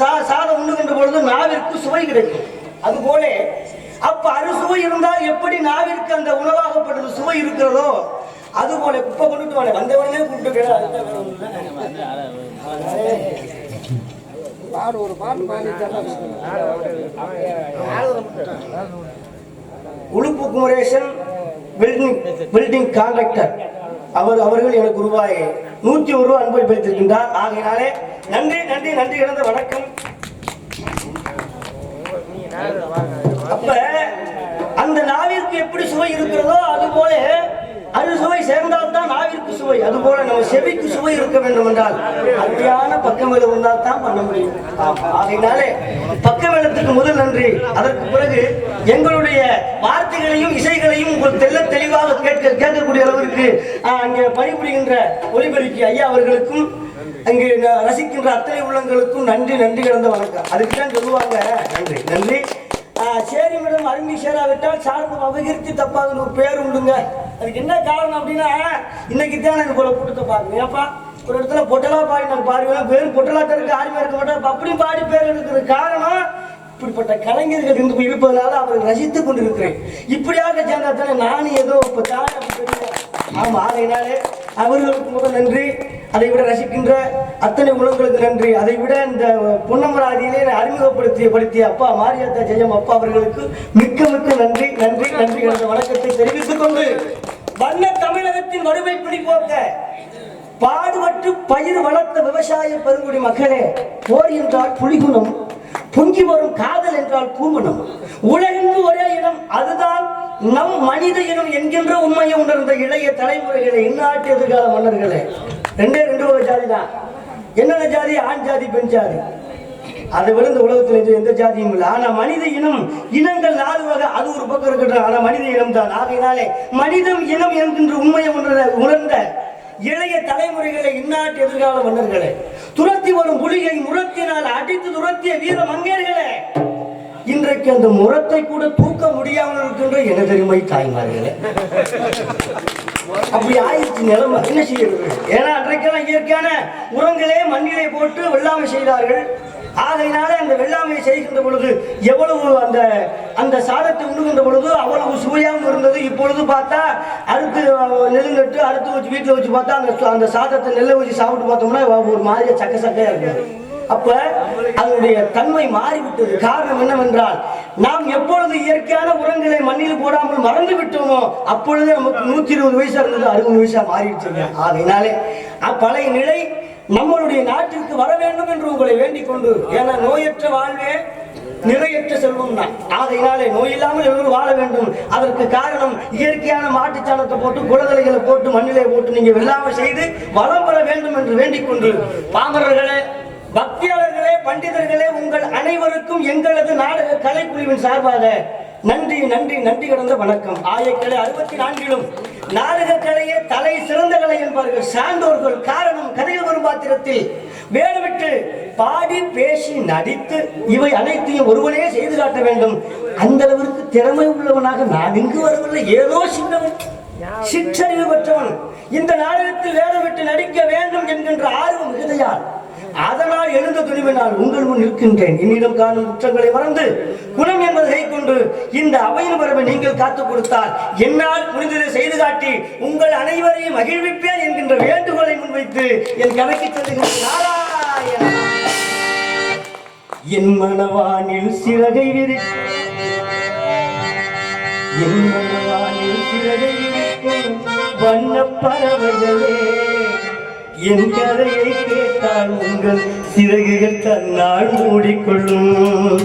சா சாதம் உண்ணுகின்ற பொழுது நாவிற்கு சுவை கிடைக்கும். அதுபோல அப்ப அறுசுவை இருந்தால் எப்படி நாவிற்கு அந்த உணவாகப்பட்டது சுவை இருக்கிறதோ அதுபோல குப்பை கொண்டுட்டு வாங்க வந்தவனே கூப்பிட்டு. பாடு ஒரு பாட்டு உழுப்பு குமரேசன் பில்டிங் பில்டிங் கான்ட்ராக்டர் அவர் அவர்கள் எனக்கு ரூபாய் நூற்றி ஒரு ரூபா அன்பளிப்பு வைத்திருக்கின்றார் ஆகையினாலே நன்றி நன்றி நன்றி கிடந்த வணக்கம். அப்ப அந்த நாவிற்கு எப்படி சுவை இருக்கிறதோ அது போல அது சுவை சேர்ந்தால் தான் நாவிற்கு சுவை. அது போல நம்ம செவிக்கு சுவை இருக்க வேண்டும் என்றால் அருமையான பக்கமேளம் இருந்தால் தான் பண்ண முடியும். ஆமா. ஆகையினாலே பக்கமேளத்துக்கு முதல் நன்றி. அதற்கு பிறகு எங்களுடைய வார்த்தைகளையும் இசைகளையும் உங்கள் தெல்ல தெளிவாக கேட்க கேட்கக்கூடிய அளவிற்கு அங்கே பணிபுரிகின்ற ஒளிபெருக்கி ஐயா அவர்களுக்கும் அங்கே ரசிக்கின்ற அத்தனை உள்ளங்களுக்கும் நன்றி நன்றி கிடந்த வணக்கம். அதுக்கு தான் சொல்லுவாங்க. நன்றி நன்றி. சரி மேடம் அருமை சேராவிட்டால் சார்பு அபகீர்த்தி தப்பாதுன்னு ஒரு பேர் உண்டுங்க. அதுக்கு என்ன காரணம் அப்படின்னா இன்னைக்கு தான் எனக்கு போல கூட்டத்தை பாருங்க. ஏப்பா ஒரு இடத்துல பொட்டலா பாடி நான் பாடுவேன் பேர் பொட்டலா இருக்கு ஆர்மியா இருக்க மாட்டேன் அப்படி பாடி பேர் எடுக்கிறது காரணம் இப்படிப்பட்ட கலைஞர்கள் இருந்து இருப்பதனால அவரை ரசித்துக் கொண்டிருக்கிறேன். இப்படியாக சேர்ந்தா தானே நானும் ஏதோ இப்போ தானே ஆமாம் ஆகையினாலே அவர்களுக்கு முதல் நன்றி. அதை விட ரசிக்கின்ற அத்தனை உலங்களுக்கு நன்றி. அதை விட இந்த பொன்னமராதியிலே அறிமுகப்படுத்திய படுத்திய அப்பா மாரியாத்தா ஜெயம் அப்பா அவர்களுக்கு மிக்க மிக்க நன்றி நன்றி நன்றி என்ற வணக்கத்தை தெரிவித்துக் கொண்டு வண்ண தமிழகத்தின் வறுமை பிடிப்போக்க பாடுபட்டு பயிர் வளர்த்த விவசாய பெருங்குடி மக்களே போர் என்றால் புலிகுணம் பொங்கி வரும் காதல் என்றால் பூமணம் உலகெங்கு ஒரே இனம் அதுதான் நம் மனித இனம் என்கின்ற உண்மையை உணர்ந்த இளைய தலைமுறைகளை இந்நாட்டு எதிர்கால மன்னர்களே. ரெண்டே ரெண்டு ஒரு ஜாதி தான். என்னென்ன ஜாதி? ஆண் ஜாதி பெண் ஜாதி. அதை விட இந்த உலகத்தில் எந்த- எந்த ஜாதியும் இல்லை. ஆனால் மனித இனம் இனங்கள் நாலு வகை அது ஒரு பக்கம் இருக்கட்டும் ஆனால் மனித இனம் தான். ஆகையினாலே மனிதம் இனம் என்கின்ற உண்மையை உணர்ந்த உணர்ந்த இளைய தலைமுறைகளை இந்நாட்டு எதிர்கால மன்னர்களே துரத்தி வரும் புலியை முரத்தினால் அடித்து துரத்திய வீர மங்கையர்களே இன்றைக்கு அந்த முரத்தை கூட தூக்க முடியாமல் இருக்கின்ற எனதெருமை தாய்மார்களே. அப்படி ஆயிடுச்சு நிலைமை. என்ன செய்யறது? ஏன்னா அன்றைக்கெல்லாம் இயற்கையான உரங்களே மண்ணிலே போட்டு வெள்ளாமை செய்தார்கள். ஆகையினால அந்த வெள்ளாமையை செய்கின்ற பொழுது எவ்வளவு அந்த அந்த சாதத்தை உண்ணுகின்ற பொழுது அவ்வளவு சுவையாகவும் இருந்தது. இப்பொழுது பார்த்தா அறுத்து அஹ், நெல்லுங்கட்டு அறுத்து வச்சு வீட்டில் வச்சு பார்த்தா அந்த அந்த சாதத்தை நெல்லை வச்சு சாப்பிட்டு பார்த்தோம்னா ஒரு மாதிரியா சக்க சக்கையா இருக்கு அப்ப அதனுடைய தன்மை மாறிவிட்டது. காரணம் என்னவென்றால் நாம் எப்பொழுது இயற்கையான உரங்களை மண்ணில் போடாமல் மறந்து விட்டோமோ அப்பொழுது நமக்கு நூத்தி இருபது வயசா இருந்தது அறுபது வயசா மாறிடுச்சுங்க அதனாலே அப்பழைய நிலை நம்மளுடைய நாட்டிற்கு வர வேண்டும் என்று உங்களை வேண்டிக் கொண்டு ஏன்னா நோயற்ற வாழ்வே நிறையற்ற செல்வம் தான். ஆகையினாலே நோய் இல்லாமல் எல்லோரும் வாழ வேண்டும். அதற்கு காரணம் இயற்கையான மாட்டுச்சாணத்தை போட்டு குளதலைகளை போட்டு மண்ணிலே போட்டு நீங்க வெள்ளாமை செய்து வளம் பெற வேண்டும் என்று வேண்டிக் கொண்டு பாமரர்களே பக்தியாளர் பண்டிதர்களே உங்கள் அனைவருக்கும் எங்களது நாடக கலைக்குழுவின் சார்பாக நன்றி நன்றி நன்றி கடந்த வணக்கம். ஆயக்கலை அறுபத்தி நான்கிலும் நாடக கலையே தலை சிறந்த கலை என்பார்கள். சான்றோர்கள் காரணம் கதையில் வரும் பாத்திரத்தில் வேறுவிட்டு பாடி பேசி நடித்து இவை அனைத்தையும் ஒருவனே செய்து காட்ட வேண்டும். அந்த அளவிற்கு திறமை உள்ளவனாக நான் இங்கு வரவில்லை. ஏதோ சின்னவன் சிற்றறிவு பெற்றவன். இந்த நாடகத்தில் வேறுவிட்டு நடிக்க வேண்டும் என்கின்ற ஆர்வம் மிகுதையால் அதனால் எழுந்த துணிவினால் உங்கள் முன் நிற்கின்றேன். என்னிடம் காணும் குற்றங்களை மறந்து குணம் என்பதை கொண்டு இந்த அவையின் வரவை நீங்கள் காத்துக் கொடுத்தால் என்னால் முடிந்ததை செய்து காட்டி உங்கள் அனைவரையும் மகிழ்விப்பேன் என்கின்ற வேண்டுகோளை முன்வைத்து என் கதைக்கு செல்லுகின்ற நாராயணா என் மனவானில் சிறகை விரி என் மனவானில் சிறகை விரிக்கும் வண்ண பறவைகளே. என் கதையை கேட்டால் உங்கள் சிறகுகள் தன்னால் மூடிக்கொள்ளும்.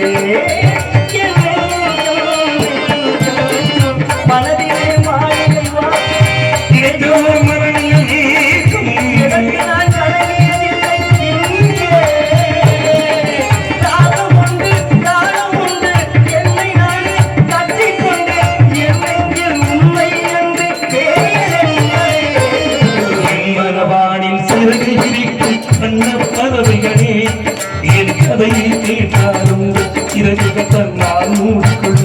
রে இறகு நான் மூடிக்கொள்ளும்